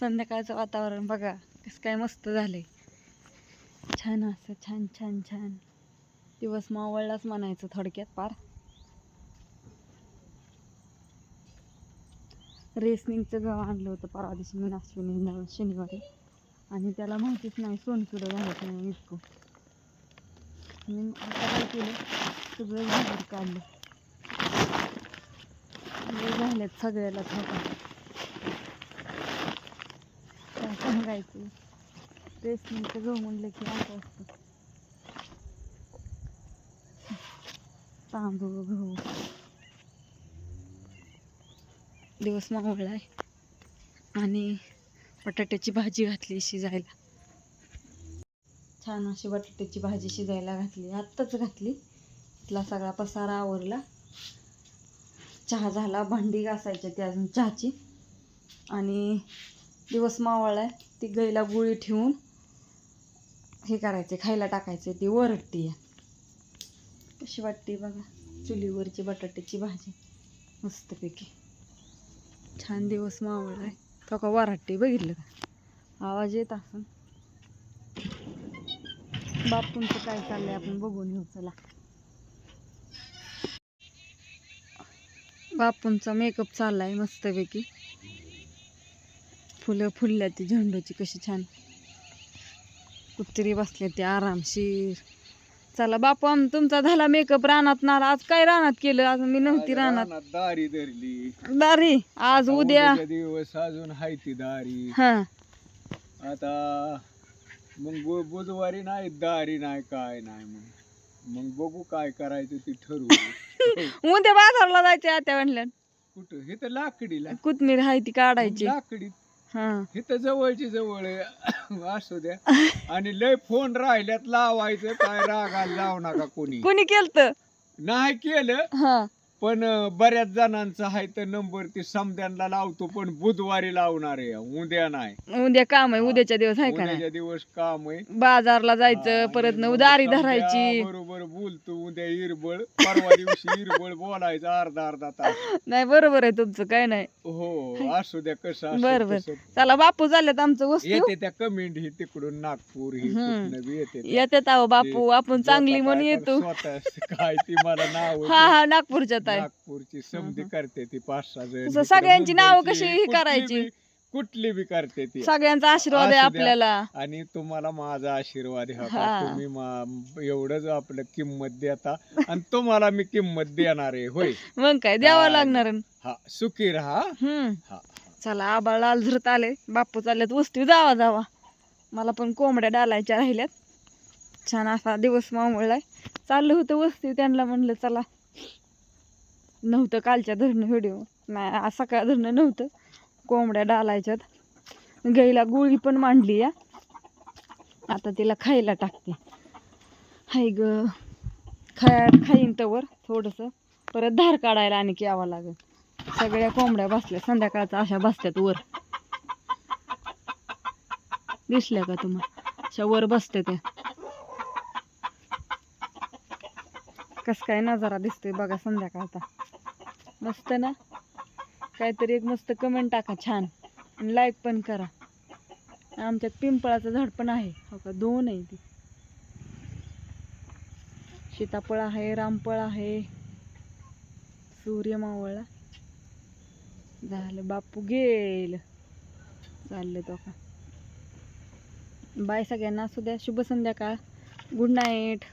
संध्याकाळचं वातावरण बघा कसं काय मस्त झालंय. छान असं छान छान छान. दिवस मावळलाच म्हणायचं थोडक्यात पार रेसनिंगचं गव आणलं होतं परवा दिवशी मी अश्विनी शनिवारी. आणि त्याला माहितीच नाही सोनसुडं घालत नाही इतकं. मी आता काय केलं? सगळं बाहेर काढलं. झालेत झाल्यात सगळ्याला थोडं काय सांगायचं. रेसनिंगचं गहू म्हणलं की असं असतं. तांदूळ गहू दिवस मावळला आहे. आणि बटाट्याची भाजी घातली शिजायला. छान अशी बटाट्याची भाजी शिजायला घातली. आत्ताच घातली. तिथला सगळा पसारा आवरला. चहा झाला. भांडी घासायची ती अजून चहाची. आणि दिवस मावळला आहे ती गईला गुळी ठेवून हे करायचे खायला टाकायचे ती वरटती आहे कशी वाटते बघा चुलीवरची बटाट्याची भाजी मस्तपैकी. छान दिवस मावळला आहे तो का वराटे बघितलं का? आवाज येत असून. बापूंचं काय चाललंय? आपण बघून येऊ चला. बापूंचा मेकअप चाललाय मस्तपैकी. फुलं फुलल्या ती झेंडूची कशी छान. कुत्री बसले ते आरामशीर. चला बापू आम तुमचा झाला मेकअप रानात ना आज काय रानात केलं? आज मी नव्हती रानात. दारी धरली. दारी? आज उद्या? दिवस अजून हाय ती दारी. हा. आता मग बुधवारी नाही दारी नाही काय नाही मग. मग बघू काय करायचं ते ठरवू. उद्या बाजारला जायचे आता म्हणलं कुठं? हे तर लाकडीला कोथमीर आहे ती काढायची. लाकडी हा. तर जवळची जवळ आहे. असू द्या. आणि लय फोन राहिल्यात लावायचं काय रागाला जाऊ नका कोणी. कोणी केलत? नाही केलं हा. पण बऱ्याच जणांचा आहे तर नंबर ते समद्यांना लावतो पण बुधवारी लावणार आहे. उद्या नाही. उद्या काम आहे उद्याच्या दिवस आहे का नाही? उद्याच्या दिवस काम आहे. बाजारला जायचं परत न मग दारी समद्या धरायची. बरोबर बोलतो उद्या इरबळ. परवा दिवशी इरबळ बोलायचं अर्धा अर्धा तास. नाही बरोबर आहे तुमचं काय नाही. हो असू द्या कसं असू बर बर तसं. चला बापू झाल्यात आमचं वस्तू. येते त्या कमेंट ही तिकडून नागपूर ही हम्म. कुठनं बी येते त्या. येतात अहो बापू आपण चांगली स्वतः म्हणून काय येतो स्वतः काय ती मला नाव हा हा नागपूरच्या ताई नागपूरची समधी करते ती पाच सहा जण इकडं सगळ्यांची नावं मुंबईची, कशी हे कुठली करायची? बी- कुठली बी करते ती. सगळ्यांचा आशीर्वाद आहे असू द्या. आपल्याला. आणि तुम्हाला माझा आशीर्वाद आहे हा. का? तुम्ही मा- एवढंच आपलं किंमत देता आणि तुम्हाला मी किंमत देणार आहे होय? मग काय द्यावं. लागणार हा सुखी राहा. हम्म. हा चला आबाळ लाल झरत आले. बापू चालल्यात वस्तू जावा जावा. मला पण कोंबड्या डालायच्या राहिल्यात. छान असा दिवस मावळलाय चाललं होतं वस्ती त्यांना म्हणलं चला. नव्हतं कालच्या धरणं व्हिडिओ नाही आज सकाळ धरणं नव्हतं. कोंबड्या डालायच्यात. गाईला गुळी पण मांडली या. आता तिला खायला टाकते. हाय ग. खाय खाईन तवर थोडंसं. परत धार काढायला आणि यावं लागेल. सगळ्या कोंबड्या बसल्या. संध्याकाळच्या अशा बसत्यात वर. दिसल्या का तुम्हाला अशा वर बसते त्या कस काय नजारा दिसतोय बघा संध्याकाळचा. मस्त ना? काहीतरी एक मस्त कमेंट टाका छान. आणि लाईक पण करा. आमच्यात पिंपळाचं झाड पण आहे. हो का? दोन आहे ती. सीताफळ आहे रामफळ आहे. सूर्य मावळला झालं. बापू गेल. चाललं तो का बाय सगळ्यांना. असू द्या. शुभ संध्याकाळ. Good night